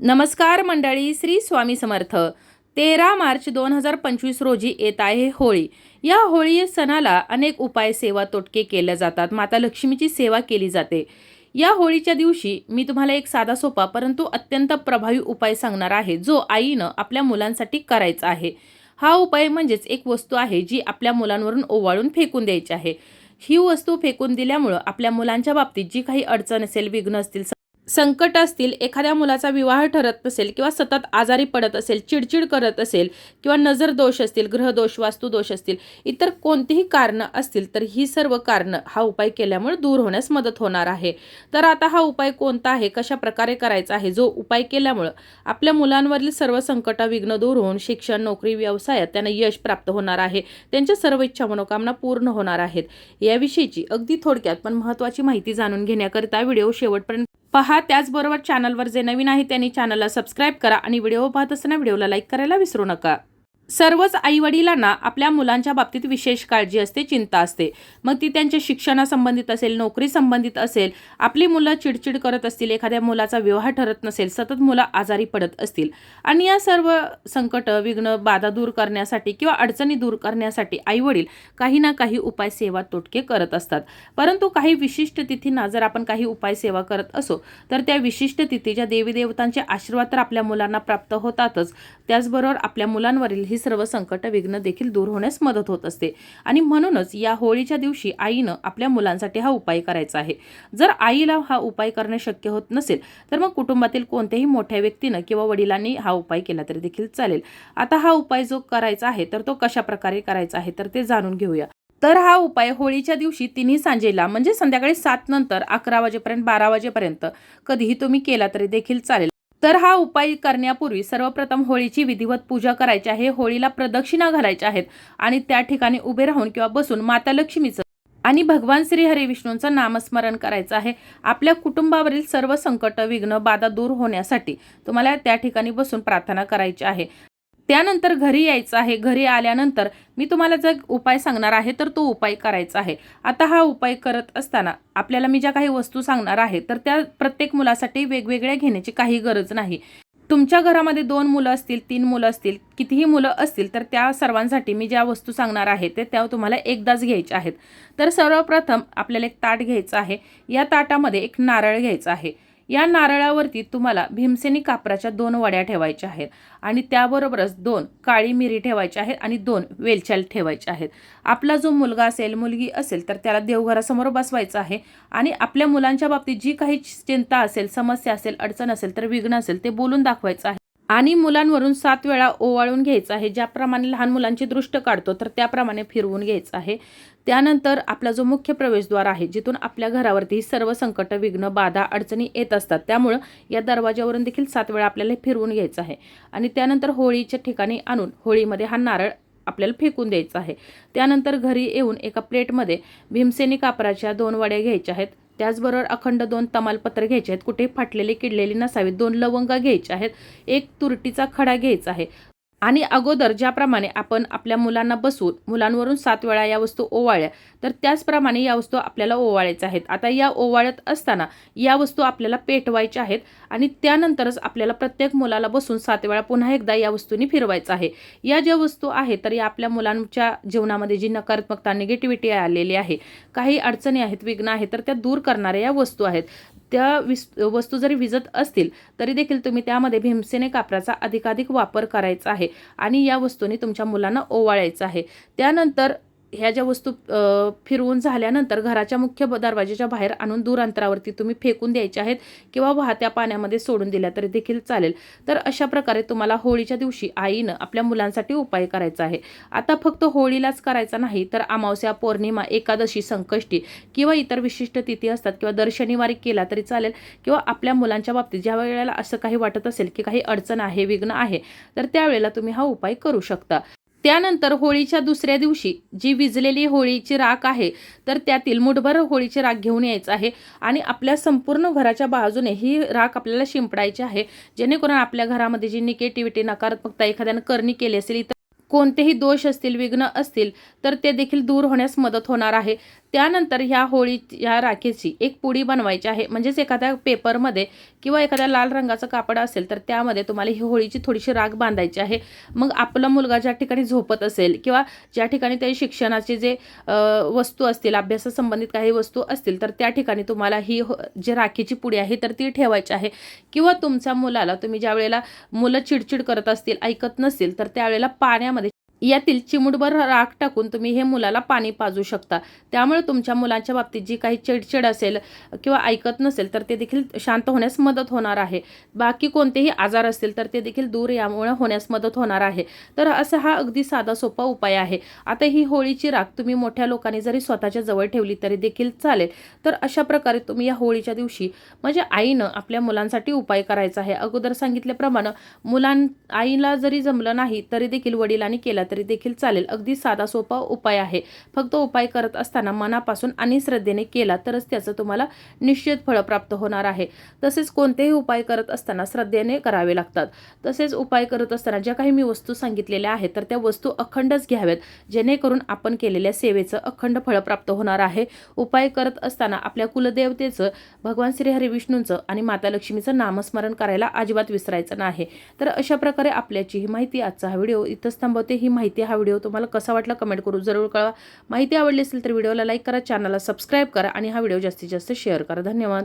नमस्कार मंडळी श्री स्वामी समर्थ. तेरा मार्च दोन हजार पंचवीस रोजी येत आहे होळी. या होळी सणाला अनेक उपाय सेवा तोटके केल्या जातात. माता लक्ष्मीची सेवा केली जाते. या होळीच्या दिवशी मी तुम्हाला एक साधा सोपा परंतु अत्यंत प्रभावी उपाय सांगणार आहे जो आईनं आपल्या मुलांसाठी करायचा आहे. हा उपाय म्हणजेच एक वस्तू आहे जी आपल्या मुलांवरून ओवाळून फेकून द्यायची आहे. ही वस्तू फेकून दिल्यामुळं आपल्या मुलांच्या बाबतीत जी काही अडचण असेल विघ्न असतील संकट असतील एखाद्या मुलाचा विवाह ठरत नसेल किंवा सतत आजारी पडत असेल चिडचिड करत असेल किंवा नजर दोष असतील ग्रहदोष वास्तुदोष असतील इतर कोणतीही कारणं असतील तर ही सर्व कारणं हा उपाय केल्यामुळे दूर होण्यास मदत होणार आहे. तर आता हा उपाय कोणता आहे? कशा प्रकारे करायचा आहे? जो उपाय केल्यामुळं आपल्या मुलांवरील सर्व संकट विघ्न दूर होऊन शिक्षण नोकरी व्यवसायात त्यांना यश प्राप्त होणार आहे. त्यांच्या सर्व इच्छा मनोकामना पूर्ण होणार आहेत. याविषयीची अगदी थोडक्यात पण महत्त्वाची माहिती जाणून घेण्याकरिता व्हिडिओ शेवटपर्यंत पहा त्याचबरोबर चॅनलवर जे नवीन आहे त्यांनी चॅनलला सबस्क्राईब करा आणि व्हिडिओ पाहत असताना व्हिडिओला लाईक करायला विसरू नका. सर्वच आईवडिलांना आपल्या मुलांच्या बाबतीत विशेष काळजी असते चिंता असते. मग ती त्यांच्या शिक्षणासंबंधित असेल नोकरी संबंधित असेल आपली मुलं चिडचिड करत असतील एखाद्या मुलाचा विवाह ठरत नसेल सतत मुलं आजारी पडत असतील आणि या सर्व संकट विघ्न बाधा दूर करण्यासाठी किंवा अडचणी दूर करण्यासाठी आईवडील काही ना काही उपाय सेवा तोटके करत असतात. परंतु काही विशिष्ट तिथींना जर आपण काही उपाय सेवा करत असो तर त्या विशिष्ट तिथीच्या देवीदेवतांचे आशीर्वाद तर आपल्या मुलांना प्राप्त होतातच. त्याचबरोबर आपल्या मुलांवरील ही सर्व संकट विघ्न देखील दूर होण्यास मदत होत असते. आणि म्हणूनच या होळीच्या दिवशी आईनं आपल्या मुलांसाठी हा उपाय करायचा आहे. जर आईला हा उपाय करणे शक्य होत नसेल तर मग कुटुंबातील कोणत्याही मोठ्या व्यक्तीनं किंवा वडिलांनी हा उपाय केला तरी देखील चालेल. आता हा उपाय जो करायचा आहे तर तो कशा प्रकारे करायचा आहे तर ते जाणून घेऊया. तर हा उपाय होळीच्या दिवशी तिन्ही सांजेला म्हणजे संध्याकाळी सात नंतर अकरा वाजेपर्यंत बारा वाजेपर्यंत कधीही तुम्ही केला तरी देखील चालेल. तर हा उपाय करण्यापूर्वी सर्वप्रथम होळीची विधिवत पूजा करायची आहे. होळीला प्रदक्षिणा घालायच्या आहेत आणि त्या ठिकाणी उभे राहून किंवा बसून माता लक्ष्मीचं आणि भगवान श्री हरी विष्णूंचं नामस्मरण करायचं आहे. आपल्या कुटुंबावरील सर्व संकट विघ्न बाधा दूर होण्यासाठी तुम्हाला त्या ठिकाणी बसून प्रार्थना करायची आहे. त्यानंतर घरी यायचं आहे. घरी आल्यानंतर मी तुम्हाला जर उपाय सांगणार आहे तर तो उपाय करायचा आहे. आता हा उपाय करत असताना आपल्याला मी ज्या काही वस्तू सांगणार आहे तर त्या प्रत्येक मुलासाठी वेगवेगळ्या घेण्याची काही गरज नाही. तुमच्या घरामध्ये दोन मुलं असतील तीन मुलं असतील कितीही मुलं असतील तर त्या सर्वांसाठी मी ज्या वस्तू सांगणार आहे ते त्या तुम्हाला एकदाच घ्यायच्या आहेत. तर सर्वप्रथम आपल्याला एक ताट घ्यायचं आहे. या ताटामध्ये एक नारळ घ्यायचा आहे. या नारळावरती तुम्हाला भीमसेनी कापराच्या दोन वड्या ठेवायच्या आहेत. आणि त्याबरोबरच दोन काळी मिरी ठेवायच्या आहेत आणि दोन वेलच्याल ठेवायच्या आहेत. आपला जो मुलगा असेल मुलगी असेल तर त्याला देवघरासमोर बसवायचं आहे. आणि आपल्या मुलांच्या बाबतीत जी काही चिंता असेल समस्या असेल अडचण असेल तर विघ्न असेल ते बोलून दाखवायचं आहे. आणि मुलांवरून सात वेळा ओवाळून घ्यायचं आहे. ज्याप्रमाणे लहान मुलांची दृष्ट काढतो तर त्याप्रमाणे फिरवून घ्यायचं आहे. त्यानंतर आपला जो मुख्य प्रवेशद्वार आहे जिथून आपल्या घरावरती सर्व संकट विघ्न बाधा अडचणी येत असतात त्यामुळं या दरवाज्यावरून देखील सात वेळा आपल्याला फिरवून घ्यायचं आहे. आणि त्यानंतर होळीच्या ठिकाणी आणून होळीमध्ये हा नारळ आपल्याला फेकून द्यायचा आहे. त्यानंतर घरी येऊन एका प्लेटमध्ये भीमसेनी कापराच्या दोन वड्या घ्यायच्या आहेत. त्याचबरोबर अखंड दोन तमालपत्र घ्यायचे आहेत. कुठे फाटलेले किडलेले नसावेत दोन लवंगा घ्यायचे आहेत. एक तुरटीचा खडा घ्यायचा आहे. आणि अगोदर ज्याप्रमाणे आपण आपल्या मुलांना बसवून मुलांवरून सात वेळा या वस्तू ओवाळल्या तर त्याचप्रमाणे या वस्तू आपल्याला ओवाळायच्या आहेत. आता या ओवाळत असताना या वस्तू आपल्याला पेटवायच्या आहेत आणि त्यानंतरच आपल्याला प्रत्येक मुलाला बसून सात वेळा पुन्हा एकदा या वस्तूंनी फिरवायचं आहे. या ज्या वस्तू आहेत तर या आपल्या मुलांच्या जीवनामध्ये जी नकारात्मकता निगेटिव्हिटी आलेली आहे काही अडचणी आहेत विघ्न आहेत तर त्या दूर करणाऱ्या या वस्तू आहेत. त्या विस वस्तू जरी विजत असतील तरी देखील तुम्ही त्यामध्ये भीमसेने कापराचा अधिकाधिक वापर करायचा आहे आणि या वस्तूंनी तुमच्या मुलांना ओवाळायचं आहे. त्यानंतर ह्या ज्या वस्तू फिरवून झाल्यानंतर घराच्या मुख्य दरवाजाच्या बाहेर आणून दूर अंतरावरती तुम्ही फेकून द्यायच्या आहेत किंवा वाहत्या पाण्यामध्ये सोडून दिल्या तरी देखील चालेल. तर अशा प्रकारे तुम्हाला होळीच्या दिवशी आईनं आपल्या मुलांसाठी उपाय करायचा आहे. आता फक्त होळीलाच करायचा नाही तर अमावस्या पौर्णिमा एकादशी संकष्टी किंवा इतर विशिष्ट तिथी असतात किंवा दर शनिवारी केला तरी चालेल किंवा आपल्या मुलांच्या बाबतीत ज्या वेळेला असं काही वाटत असेल की काही अडचण आहे विघ्न आहे तर त्यावेळेला तुम्ही हा उपाय करू शकता. त्यानंतर होळीच्या दुसऱ्या दिवशी जी विजलेली होळीची राख आहे तर त्यातील मुठभर होळीची राख घेऊन यायचं आहे आणि आपल्या संपूर्ण घराच्या बाजूने ही राख आपल्याला शिंपडायची आहे. जेणेकरून आपल्या घरामध्ये जी निगेटिव्हिटी नकारात्मकता एखाद्यानं करणी केली असेल तर कोणतेही दोष असतील विघ्न असतील तर ते देखील दूर होण्यास मदत होणार आहे. त्यानंतर ह्या होळी ह्या राखेची एक पुडी बनवायची आहे. म्हणजेच एखाद्या पेपरमध्ये किंवा एखाद्या लाल रंगाचं कापड असेल तर त्यामध्ये तुम्हाला ही होळीची थोडीशी राख बांधायची आहे. मग आपला मुलगा ज्या ठिकाणी झोपत असेल किंवा ज्या ठिकाणी ते शिक्षणाचे जे वस्तू असतील अभ्यासासंबंधित काही वस्तू असतील तर त्या ठिकाणी तुम्हाला ही हो- जी राखीची पुडी आहे तर ती ठेवायची आहे. किंवा तुमच्या मुलाला तुम्ही ज्या वेळेला मुलं चिडचिड करत असतील ऐकत नसतील तर त्यावेळेला पाण्यामध्ये यातील चिमुटभर राख टाकून तुम्ही हे मुलाला पाणी पाजू शकता. त्यामुळे तुमच्या मुलांच्या बाबतीत जी काही चिडचिड असेल किंवा ऐकत नसेल तर ते देखील शांत होण्यास मदत होणार आहे. बाकी कोणतेही आजार असतील तर ते देखील दूर यामुळे होण्यास मदत होणार आहे. तर असा हा अगदी साधा सोपा उपाय आहे. आता ही होळीची राख तुम्ही मोठ्या लोकांनी जरी स्वतःच्या जवळ ठेवली तरी देखील चालेल. तर अशा प्रकारे तुम्ही या होळीच्या दिवशी म्हणजे आईनं आपल्या मुलांसाठी उपाय करायचा आहे. अगोदर सांगितल्याप्रमाणे मुलां आईला जरी जमलं नाही तरी देखील वडिलांनी केला तरी देखील चालेल. अगदी साधा सोपा उपाय आहे. फक्त उपाय करत असताना मनापासून आणि श्रद्धेने केला तरच त्याचं तुम्हाला निश्चित फळ प्राप्त होणार आहे. तसेच कोणतेही उपाय करत असताना श्रद्धेने करावे लागतात. तसेच उपाय करत असताना ज्या काही मी वस्तू सांगितलेल्या आहेत तर त्या वस्तू अखंडच घ्याव्यात. जेणेकरून आपण केलेल्या सेवेचं अखंड फळ प्राप्त होणार आहे. उपाय करत असताना आपल्या कुलदेवतेचं भगवान श्रीहरी विष्णूंचं आणि माता लक्ष्मीचं नामस्मरण करायला अजिबात विसरायचं नाही. तर अशा प्रकारे आपल्याची ही माहिती आजचा हा व्हिडिओ इथंच थांबवते. ही माहिती हा व्हिडिओ तुम्हाला कसा वाटला कमेंट करू जरूर कळवा. माहिती आवडली असेल तर व्हिडिओला लाईक करा चॅनलला सबस्क्राईब करा आणि हा व्हिडिओ जास्तीत जास्त शेअर करा. धन्यवाद.